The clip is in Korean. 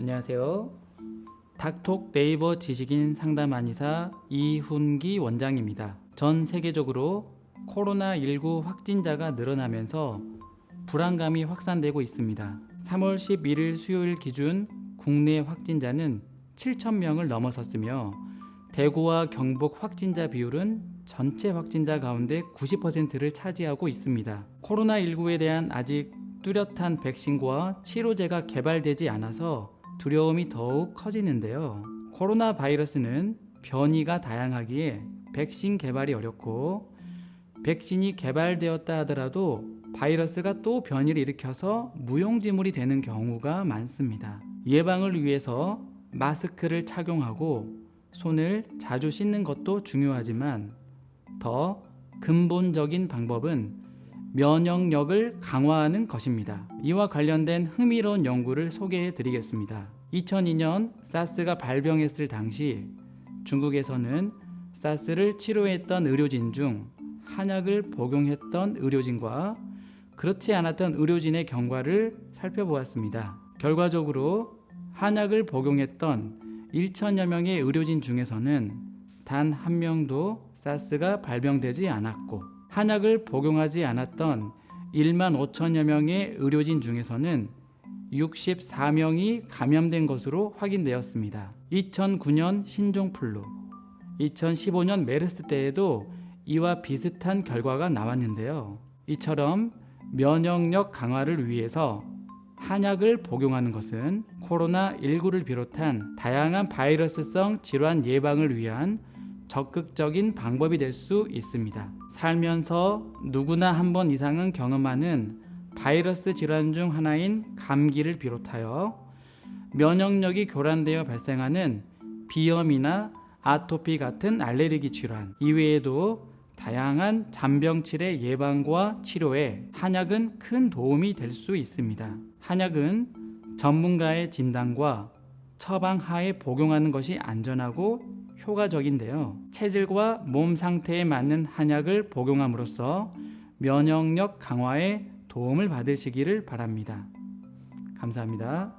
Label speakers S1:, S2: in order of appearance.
S1: 안녕하세요. 닥톡 네이버 지식인 상담 안의사 이훈기 원장입니다. 전 세계적으로 코로나19 확진자가 늘어나면서 불안감이 확산되고 있습니다. 3월 11일 수요일 기준 국내 확진자는 7,000명을 넘어섰으며 대구와 경북 확진자 비율은 전체 확진자 가운데 90%를 차지하고 있습니다. 코로나19에 대한 아직 뚜렷한 백신과 치료제가 개발되지 않아서 두려움이 더욱 커지는데요. 코로나 바이러스는 변이가 다양하기에 백신 개발이 어렵고 백신이 개발되었다 하더라도 바이러스가 또 변이를 일으켜서 무용지물이 되는 경우가 많습니다. 예방을 위해서 마스크를 착용하고 손을 자주 씻는 것도 중요하지만 더 근본적인 방법은 면역력을 강화하는 것입니다. 이와 관련된 흥미로운 연구를 소개해 드리겠습니다. 2002년 사스가 발병했을 당시 중국에서는 사스를 치료했던 의료진 중 한약을 복용했던 의료진과 그렇지 않았던 의료진의 경과를 살펴보았습니다. 결과적으로 한약을 복용했던 1천여 명의 의료진 중에서는 단 한 명도 사스가 발병되지 않았고 한약을 복용하지 않았던 1만 5천여 명의 의료진 중에서는 64명이 감염된 것으로 확인되었습니다. 2009년 신종플루, 2015년 메르스 때에도 이와 비슷한 결과가 나왔는데요. 이처럼 면역력 강화를 위해서 한약을 복용하는 것은 코로나19를 비롯한 다양한 바이러스성 질환 예방을 위한 적극적인 방법이 될 수 있습니다. 살면서 누구나 한 번 이상은 경험하는 바이러스 질환 중 하나인 감기를 비롯하여 면역력이 교란되어 발생하는 비염이나 아토피 같은 알레르기 질환 이외에도 다양한 잔병치레 예방과 치료에 한약은 큰 도움이 될 수 있습니다. 한약은 전문가의 진단과 처방 하에 복용하는 것이 안전하고 효과적인데요. 체질과 몸 상태에 맞는 한약을 복용함으로써 면역력 강화에 도움을 받으시기를 바랍니다. 감사합니다.